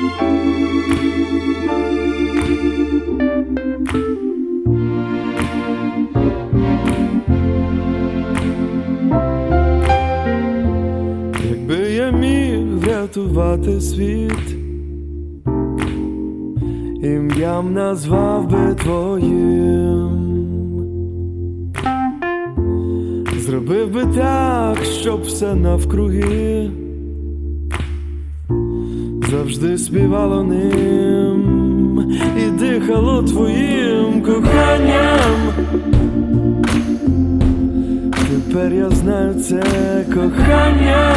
Якби я міг врятувати світ, ім'ям назвав би твоїм, зробив би так, щоб все навкруги завжди співало ним і дихало твоїм коханням. Тепер я знаю це кохання.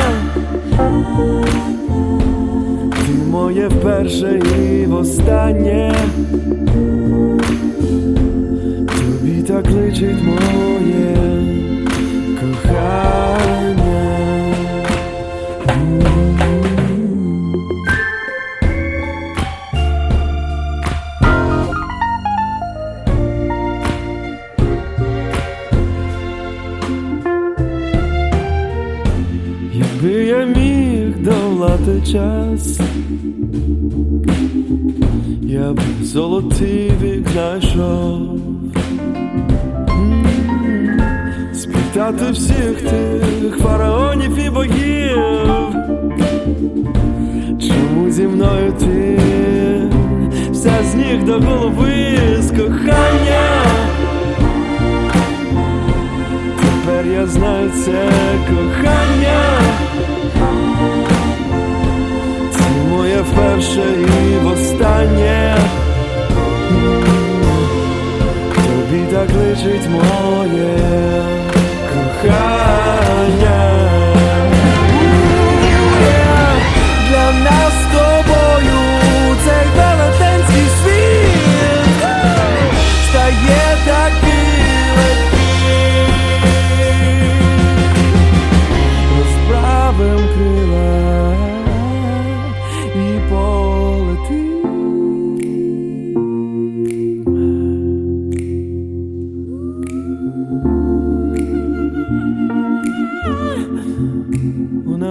Ти моє вперше і востаннє. Тобі так личить моє міг долати час, я б золотий вік знайшов Спитати всіх тих фараонів і богів, чому зі мною ти? Вся з ніг до голови з кохання. Тепер я знаю це кохання. Вперше і востаннє. Тобі так личить моє кохання.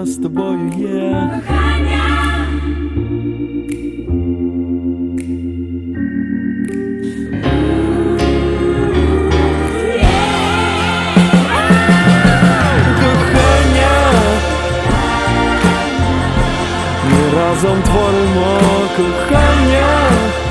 нас з тобою є. Кохання. Разом творимо кохання.